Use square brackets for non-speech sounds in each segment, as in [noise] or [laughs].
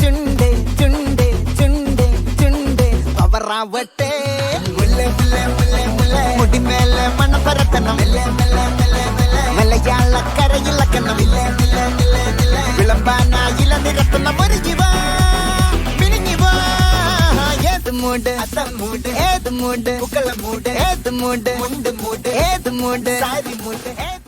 ചുണ്ട് ചുണ്ടേ ചുണ്ടേ ചുണ്ടേ. പവറാവട്ടെ. മുടിമേലെ മണ പരത്തണം മലയാളക്കരയിളക്കണം വിളമ്പാനായില നിരത്തുന്ന ഒരു ജീവ. പിരിഞ്ഞു വാ ഏത് മൂട്? മൂട്. ഏത് മൂട്? ഏത് മൂട്? മുണ്ട് മൂട്. ഏത് മൂട്? സാരി മൂട്.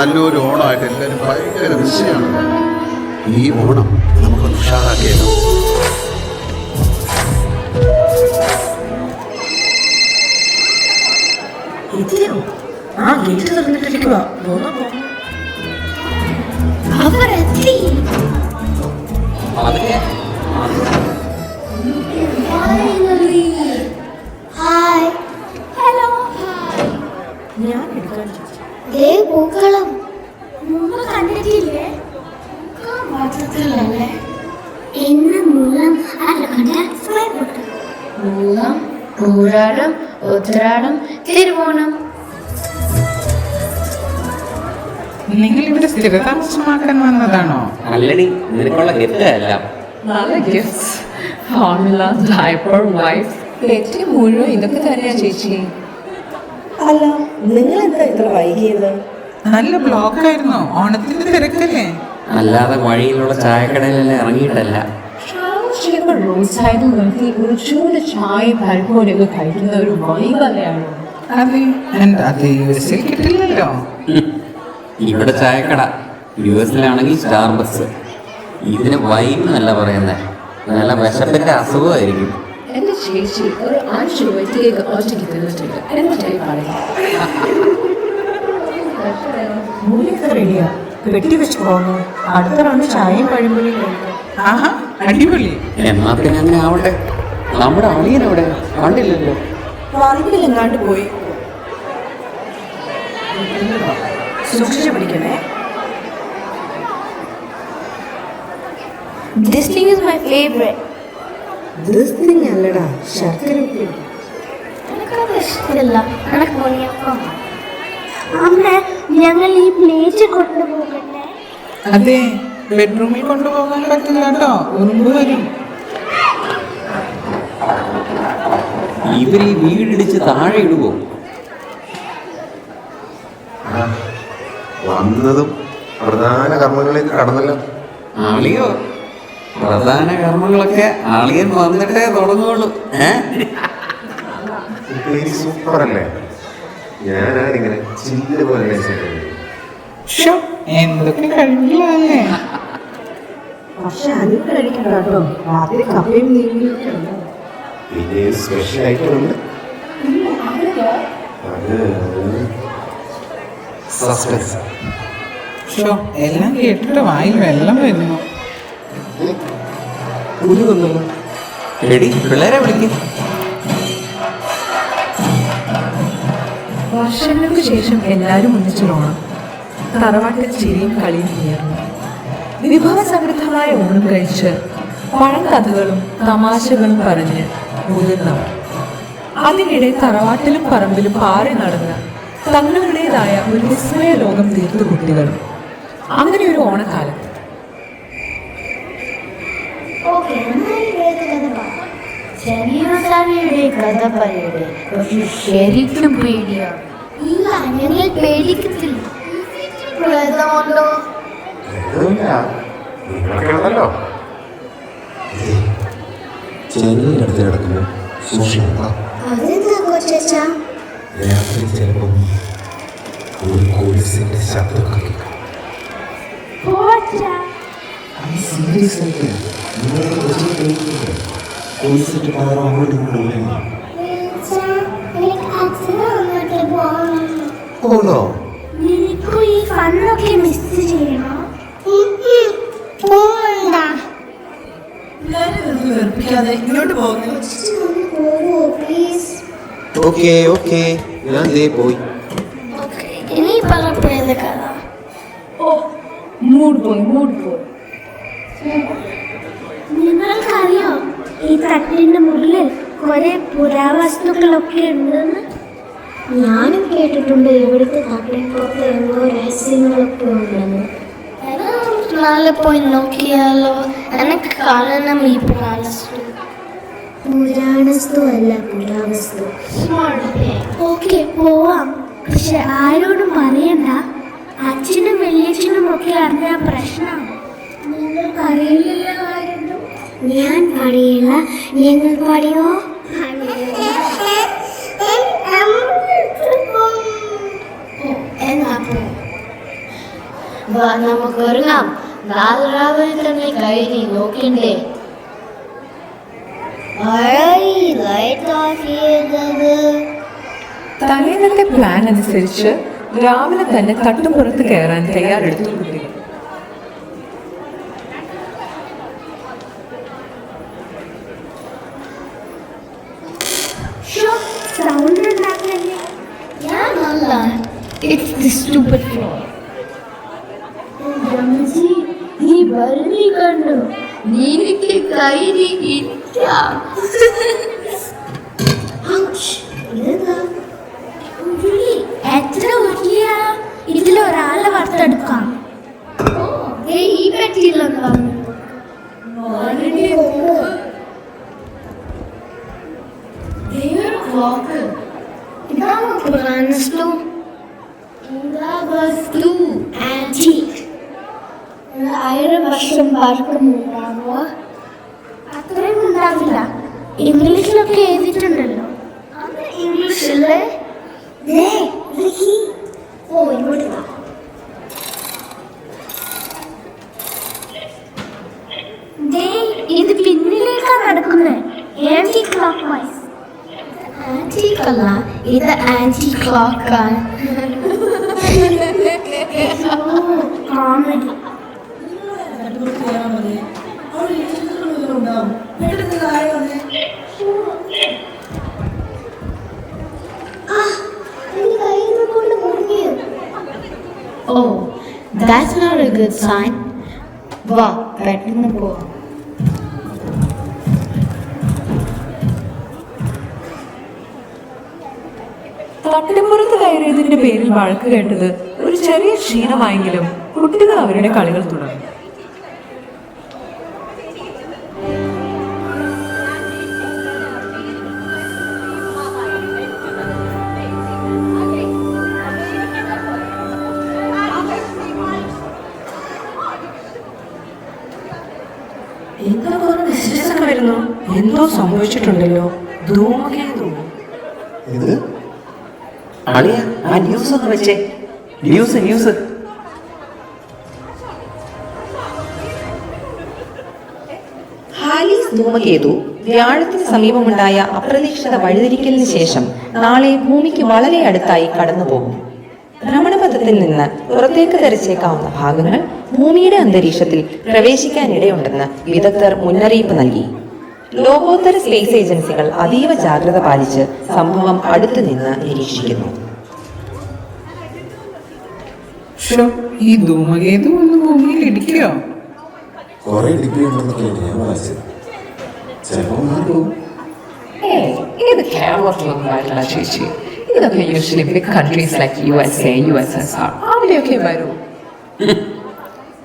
നല്ലൊരു ഓണമായിട്ട് എല്ലാവരും ഭയങ്കര വിഷയമാണ്. ഈ ഓണം നമുക്ക് ഉഷാറാക്കിയത് എത്തിയോ? ആ ഗേറ്റ് തുറന്നിട്ടിരിക്കുക പോന്നോ പോന്നോ അവരെത്തി. Finally. ഉത്രാടം തിരുവോണം. നിങ്ങൾ ഇവിടെ സ്ഥിരതാമസമാക്കാൻ വന്നതാണോ? അല്ലണി നിനക്കുള്ള ഗിഫ്റ്റ് അല്ല. നല്ല gifts formula diaper wife pet മുഴുവൻ ഇതൊക്കെ തന്നെയാ ചേച്ചി. അല്ല നിങ്ങൾ എന്താ ഇത്ര വൈകിയത്? നല്ല ബ്ലോക്ക് ആയിരുന്നു. ഓണത്തിന്റെ തിരക്കല്ലേ? അല്ലാതെ വഴിയിലുള്ള ചായക്കടയിലെല്ലാം ഇറങ്ങിയിട്ടല്ല. ചെയ്യുമ്പോൾ റോഡ് സൈഡിൽ നിർത്തി ഒരു ചൂട് ചായയും പരിപ്പോടെയൊക്കെ കഴിക്കുന്ന ഒരു വൈബല്ലയാണ് അതെ. എന്താ അത് യു എസിൽ കിട്ടില്ലല്ലോ [laughs] ഇവിടെ ചായക്കട. യു എസിലാണെങ്കിൽ സ്റ്റാർ ബസ്. ഇതിന് വൈബ് എന്നല്ല പറയുന്നത് നല്ല വിശപ്പിന്റെ അസുഖമായിരിക്കും. എന്റെ ചേച്ചി ഒരു അഞ്ച് രൂപയ്ക്ക് ഒറ്റയ്ക്ക് തിന്നിട്ടുണ്ട്. എന്നിട്ടായി പറയാം റെഡിയാ. പെട്ടി വെച്ച് പോന്നു. അടുത്ത റൗണ്ട് ചായയും പഴംപൊളിയും കഴിക്കാം. അടിപൊളി. എന്നാ പിന്നെ അങ്ങനെ ആവട്ടെ. നമ്മുടെ അളിയനവിടെ കണ്ടില്ലല്ലോ. പറമ്പിലെങ്ങാണ്ട് പോയി. സൂക്ഷിച്ചു പിടിക്കണേ. This thing is my favorite. ദിവസത്തിങ് അല്ലടാ ശർക്കര എനിക്കത് ഇഷ്ടമില്ല എനക്ക് ഉണ്ണിയപ്പം അമ്മ ഞങ്ങൾ ഈ പ്ലേറ്റ് കൊണ്ടുപോകട്ടെ അതെ. ബെഡ്റൂമിൽ കൊണ്ടുപോകാൻ പറ്റില്ല കേട്ടോ ഉറുമ്പ് വരും. ഇവർ ഈ വീടിടിച്ച് താഴെ ഇടുവോ? വന്നതും പ്രധാന കർമ്മങ്ങളിലേക്ക് കടന്നല്ലോ. ആളിയോ? പ്രധാന കർമ്മങ്ങളൊക്കെ ആളിയൻ വന്നിട്ടേ തുടങ്ങുള്ളൂ. ഏഹ് സൂപ്പർ അല്ലേ ഞാനാണിങ്ങനെ ചില്ല് പോലെ എന്തൊക്കെ കഴിക്കില്ലല്ലേ പക്ഷെ അതിന് കഴിക്കണ്ട കേട്ടോ. രാത്രി കപ്പയും നീങ്ങിയും ഒക്കെ ഉണ്ട് പിന്നെ സ്പെഷ്യൽ ഐറ്റം ഉണ്ട് അത് സസ്പെൻസ് ഷോ എല്ലാം കേട്ടിട്ട് വായിൽ വെള്ളം വരുന്നു. എടി പിള്ളേരെ വിളിക്കും. വർഷങ്ങൾക്ക് ശേഷം എല്ലാവരും ഒന്നിച്ചു ഓണം തറവാട്ടിൽ ചിരിയും കളിയും ഉയർന്നു. വിഭവസമൃദ്ധമായ ഊണും കഴിച്ച് പഴങ്കഥകളും തമാശകളും പറഞ്ഞ് മുതിർന്നവർ അതിനിടെ തറവാട്ടിലും പറമ്പിലും പാറി നടന്ന് തങ്ങളുടേതായ ഒരു വിസ്മയ ലോകം തീർത്തു കുട്ടികളും അങ്ങനെ ഒരു ഓണക്കാലം. ഓക്കെ ചെറിയ കഥ പറയട്ടെ. പക്ഷെ ശരിക്കും പേടിയാണ് ഇല്ല ഞങ്ങൾ പേടിക്കത്തില്ല. പ്രേതമുണ്ടോ നിങ്ങളൊക്കെ ഉണ്ടല്ലോ ചെന്നൈയുടെ അടുത്ത് കിടക്കുന്നു കൊച്ചാ രാത്രി ചിലപ്പം ഒരു പോലീസിന്റെ ശബ്ദമൊക്കെ കേൾക്കാം. സീരിയസ് ആയിട്ട് നിങ്ങളൊക്കെ കൊച്ചിയിൽ കേൾക്കുന്നുണ്ട്? പോലീസിന്റെ പകരം അങ്ങോട്ടും പോകണം ഓണോ നിനക്കും ഈ ഫണ്ണൊക്കെ മിസ് ചെയ്യണോ? വെറുപ്പിക്കാതെ ഇങ്ങോട്ട് പോകുന്നു. ഓക്കെ ഓക്കെ ഞാൻ ദേ പോയി. ഓക്കെ ഇനി പറ പ്രേത കഥ ഓ മൂഡ് പോയി മൂഡ് പോയി. നിങ്ങൾക്കറിയോ ഈ തട്ടിന്റെ മുകളിൽ കുറെ പുരാവസ്തുക്കളൊക്കെ ഉണ്ടെന്ന്? ഞാനും കേട്ടിട്ടുണ്ട് ഇവിടുത്തെ തട്ടിപ്പുറത്ത് എന്തോ രഹസ്യങ്ങളൊക്കെ ഉണ്ടെന്ന്. നാളെ പോയി നോക്കിയാലോ? എനിക്ക് കാണണം ഈ പുരാവസ്തു പുരാണസ്തു അല്ല പുരാവസ്തു. ഓക്കെ പോവാം. പക്ഷെ ആരോടും പറയണ്ട. അച്ഛനും വലിയച്ഛനും ഒക്കെ അറിഞ്ഞ പ്രശ്നം. നിങ്ങൾ അറിയില്ലല്ലോ ഞാൻ പറയില്ല. നിങ്ങൾ പറയോ? എന്നാ പോ. വാ തന്നെ കയറി നോക്കണ്ടേ? തലേന്നത്തെ പ്ലാൻ അനുസരിച്ച് രാവിലെ തന്നെ തട്ടുപുറത്ത് കയറാൻ തയ്യാറെടുത്തു കുട്ടികൾ It's the stupid ഭരണി കണ്ടു നിനക്ക് കൈരി ഇല്ല. എത്ര ഉരുളിയ ഇതിലൊരാളെ വറുത്തെടുക്കാം ഓ, ദേ ഈ പെട്ടിയിലൊന്ന് വന്നു ഇതാണ് പുരാണസ്തു പുരാവസ്തു ആന്റീക് ആയിരം വർഷം പഴക്കമുണ്ടാവുക അത്രയും ഉണ്ടാവില്ല. ഇംഗ്ലീഷിലൊക്കെ എഴുതിയിട്ടുണ്ടല്ലോ. അത് ഇംഗ്ലീഷിൽ. ഓ. ദേ, ഇത് പിന്നിലേക്കാ നടക്കുന്നത് ആന്റി ക്ലോക്ക് വൈസ് ആന്റിക് അല്ല ഇത് ആന്റി [laughs] ക്ലോക്ക് ആണ് comedy oh that's not a good sign വാ പെട്ടെന്ന് പോവാം. തട്ടിപ്പുറത്ത് കയറിയതിന്റെ പേരിൽ വഴക്ക് കേട്ടത് ഒരു ചെറിയ ക്ഷീണമായെങ്കിലും കുട്ടികൾ അവരുടെ കളികൾ തുടർന്നു. സംഭവിച്ചിട്ടുണ്ടല്ലോ. ധൂമകേതു ഇത്? അളിയ ആ ന്യൂസ് ഒന്ന് വെച്ചേ. ന്യൂസ് ന്യൂസ് ഹാലീസ് ധൂമകേതു വ്യാഴത്തിന് സമീപമുണ്ടായ അപ്രതീക്ഷിത വഴിതിരിക്കലിന് ശേഷം നാളെ ഭൂമിക്ക് വളരെ അടുത്തായി കടന്നുപോകും ഭ്രമണപഥത്തിൽ നിന്ന് പുറത്തേക്ക് തെരച്ചേക്കാവുന്ന ഭാഗങ്ങൾ ഭൂമിയുടെ അന്തരീക്ഷത്തിൽ പ്രവേശിക്കാനിടയുണ്ടെന്ന് വിദഗ്ധർ മുന്നറിയിപ്പ് നൽകി. ലോകോത്തര സ്പേസ് ഏജൻസികൾ അതീവ ജാഗ്രത പാലിച്ച് സംഭവം അടുത്തു നിന്ന് നിരീക്ഷിക്കുന്നു. ഈ ധൂമകേതു ഒന്ന് ഭൂമിയിൽ ഇടിക്കോ? കുറെ ഡിഗ്രി ഉണ്ടെന്നൊക്കെയാണ് ഞാൻ വായിച്ചത് ചിലപ്പോൾ മാറിപ്പോകും ഏയ്, ഇത് കേരളത്തിലൊന്നും ആയിട്ടില്ല ചേച്ചി. ഇതൊക്കെ usually big countries like U S A U S S R അവിടെയൊക്കെ വരൂ. [laughs]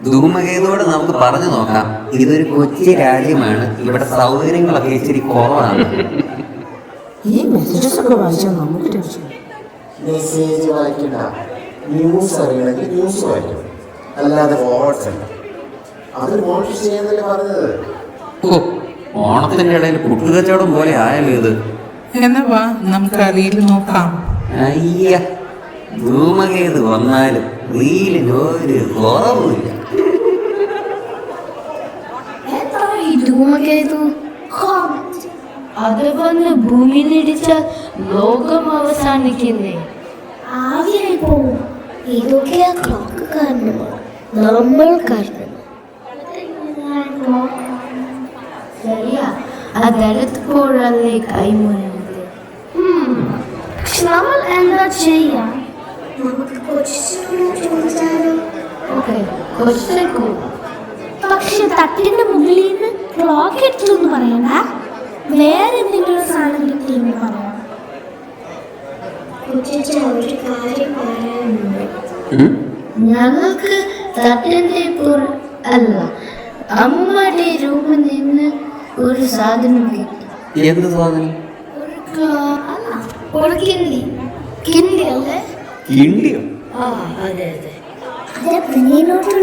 ധൂമകേതുவோട് നമുക്ക് പറഞ്ഞു നോക്കാം. ഇതൊരു കൊച്ചു രാജ്യമാണ്. ഇവിടെ സൗകര്യങ്ങളൊക്കെ ഇച്ചിരി കുറവാണ്. ഈ മെസ്സേജസ് ഒക്കെ വായിച്ചാൽ നമുക്ക് ടെൻഷൻ. മെസ്സേജ് വായിക്കണ്ട. ന്യൂസ് അറിയണമെങ്കിൽ ന്യൂസ് വായിക്കണം. അല്ലാതെ വാട്സ് അല്ല. അത് വാട്സ് ചെയ്യാന്നല്ലേ പറഞ്ഞത്? ഓ ഓണത്തിന്റെ ഇടയിൽ കുട്ടുകച്ചവടം പോലെ ആയാലും ഇത്. എന്നാ വാ നമുക്ക് അറിയിൽ നോക്കാം. അയ്യ ധൂമകേതു വന്നാലും റീലിന് ഒരു കുറവുമില്ല എന്താ ഈ ധൂമകേതു അത് വന്ന് ഭൂമിയിലിടിച്ച ലോകം അവസാനിക്കുന്നേ. ആവിയായി പോവും ഇതൊക്കെയാ ക്ലോക്ക് കാരണം. നമ്മൾ കാരണം. ശരിയാ. അതെടുത്തപ്പോഴല്ലേ കൈമുന്നത് നമ്മൾ എന്താ ചെയ്യാം? നമുക്ക് ചോദിച്ചാലോ? ഓക്കെ കൊച്ചക്കൂ പക്ഷെ തട്ടിന്റെ മുകളിൽ നിന്ന് ക്ലോക്ക് എന്ന് പറയണ്ട. വേറെ എന്തെങ്കിലും സാധനം കിട്ടിയെന്ന് പറയണം ഒരു കാര്യം പറയാനുണ്ട്. ഉം? ഞങ്ങൾക്ക് തട്ടിന്റെ പുറ അല്ല അമ്മയുടെ റൂമിൽ നിന്ന് ഒരു സാധനം കിട്ടി. എന്ത് സാധനം? ഒരു ക്ലോ- അല്ല, ഒരു കിണ്ടി. കിണ്ടി അല്ലേ കിണ്ടിയോ? ആ അതെ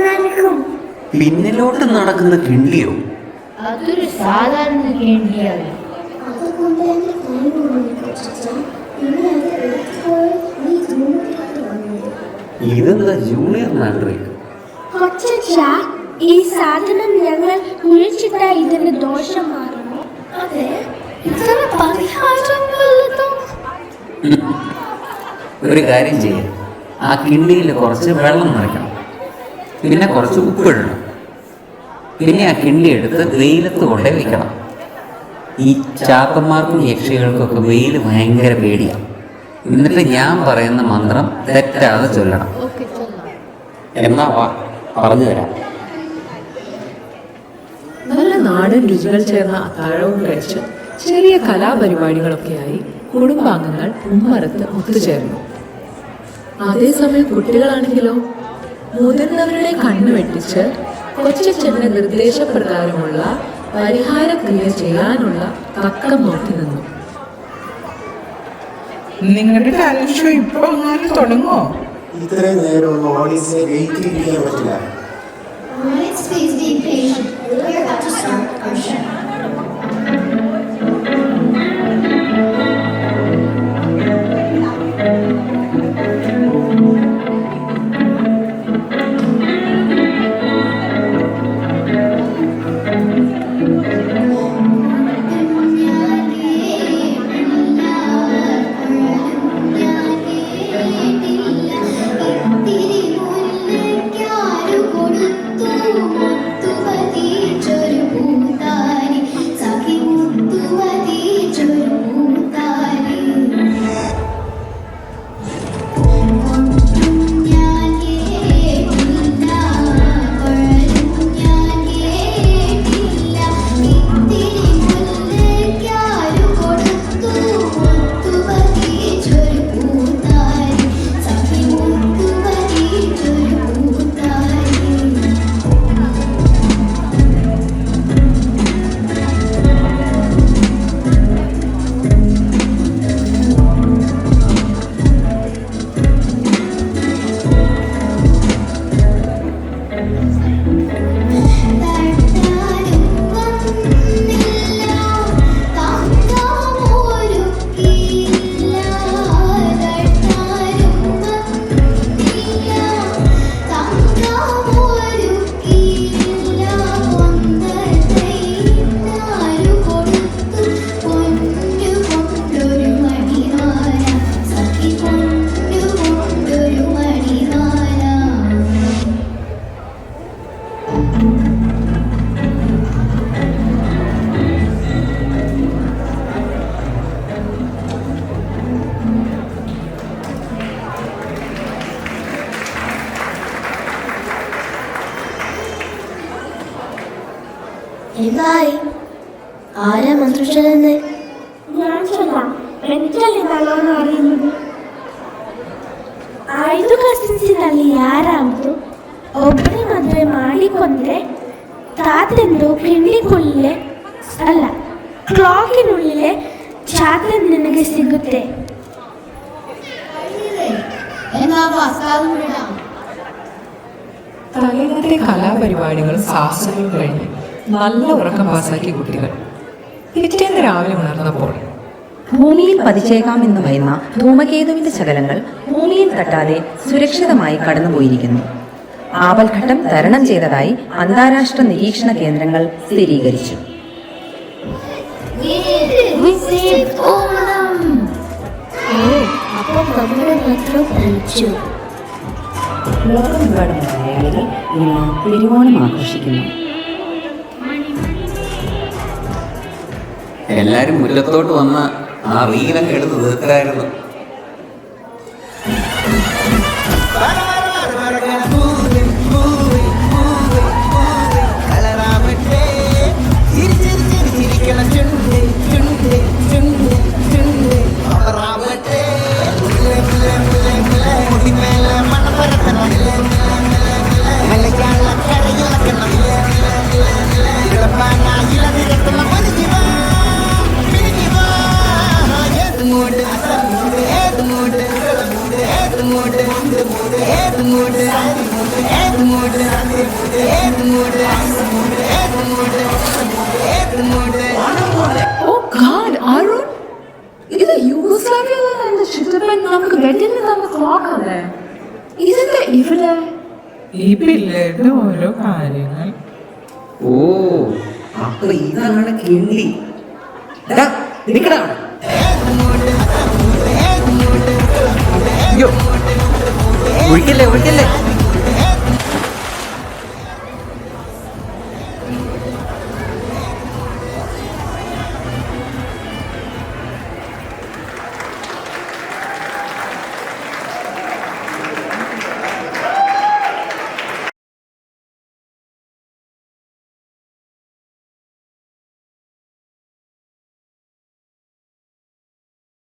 നടക്കും. പിന്നിലോട്ട് നടക്കുന്ന കിണ്ടിയോ? അതൊരു സാധാരണ കിണ്ടിയല്ല അതുകൊണ്ട് എന്റെ കൈ മുറിഞ്ഞു കൊച്ചച്ച പിന്നെ അത് എടുത്തുപോയി നീ റൂമിലേക്ക് വന്നത് ഇതെന്താ ജൂനിയർ മാൻഡ്രിക് കൊച്ചച്ച ഈ സാധനം ഞങ്ങൾ കുഴിച്ചിട്ടാ ഇതിന് ദോഷം മാറണം അതെ ഇതിന് പരിഹാരം ഒരു കാര്യം ചെയ്യാം. ആ കിണ്ടിയിൽ കുറച്ച് വെള്ളം നിറയ്ക്കണം. പിന്നെ കുറച്ച് ഉപ്പിടണം. പിന്നെ ആ കിണ്ടി എടുത്ത് വെയിലത്ത് കൊണ്ടേ വെക്കണം. ഈ ചാത്തന്മാർക്കും യക്ഷികൾക്കൊക്കെ വെയിൽ ഭയങ്കര പേടിയാണ് എന്നിട്ട് ഞാൻ പറയുന്ന മന്ത്രം തെറ്റാതെ ചൊല്ലണം. എന്നാ വാ പറഞ്ഞു തരാം. നല്ല നാടൻ രുചികൾ ചേർന്ന അത്താഴവും കഴിച്ച് ചെറിയ കലാപരിപാടികളൊക്കെയായി കുടുംബാംഗങ്ങൾ ഉമ്മറത്ത് ഒത്തുചേർന്നു. അതേസമയം കുട്ടികളാണെങ്കിലോ? മുതിർന്നവരുടെ കണ്ണു വെട്ടിച്ച് കൊച്ചച്ഛന്റെ നിർദ്ദേശപ്രകാരമുള്ള പരിഹാരക്രിയ ചെയ്യാനുള്ള തക്കം നോക്കി നിന്നു നിങ്ങളുടെ ടാലന്റ് ഷോ ഇപ്പൊ അങ്ങനെ തുടങ്ങോ ഇത്രയും നേരം ഒന്നും ഓഡിയൻസിനെ വെയിറ്റ് ചെയ്യാൻ പറ്റില്ല Let's please be patient. We're about to start our show. ആരാ മന്ത്രിച്ചതെന്ന് ഞാൻ ചൊല്ലാം എനിക്കല്ലേ നല്ലോണം അറിയുന്നത് ಐದು ಕಸಿನ್ಸಿನಲ್ಲಿ ಯಾರಾವುದು ಒಬ್ಬರೇ ಮದುವೆ ಮಾಡಿಕೊಂಡ್ರೆ ತಾತಂದು ಕಿಂಡಿಗುಳ್ಳೆ ಅಲ್ಲ ಕ್ಲಾಕಿನುಳ್ಳೆ ಚಾತನ್ ನಿನಗೆ ಸಿಗುತ್ತೆ എന്നാ വാസ്താവം വിടാം തലേന്നത്തെ കലാപരിപാടികളും സാഹസങ്ങളും കഴിഞ്ഞ് നല്ല ഉറക്കം പാസാക്കി കുട്ടികൾ പിറ്റേന്ന് രാവിലെ ഉണർന്നപ്പോൾ ഭൂമിയിൽ പതിച്ചേക്കാമെന്ന് ഭയന്ന ധൂമകേതുവിന്റെ ശകലങ്ങൾ ഭൂമിയിൽ തട്ടാതെ സുരക്ഷിതമായി കടന്നുപോയിരിക്കുന്നു. ആപൽഘട്ടം തരണം ചെയ്തതായി അന്താരാഷ്ട്ര നിരീക്ഷണ കേന്ദ്രങ്ങൾ സ്ഥിരീകരിച്ചു. ലോകമെമ്പാടുമുള്ള മലയാളികൾ ഇന്ന് തിരുവോണം ആഘോഷിക്കുന്നു. എല്ലാരും മുറ്റത്തോട്ട് വന്ന് ആ റീലൊക്കെ എടുത്ത് തീർക്കലായിരുന്നു Thank you. Oh god Arun ഇത് യൂഗോസ്ലാവിയയിൽ നിന്ന് ചുറ്റപ്പൻ നമുക്ക് തന്ന ഇതെന്താ ഇവിടെ ഈ പിള്ളേരുടെ ഓരോ കാര്യങ്ങൾ. ഓ അപ്പൊ ഇതാണ് കിണ്ടി എടാ, ഒഴിക്കല്ലേ ഒഴിക്കല്ലേ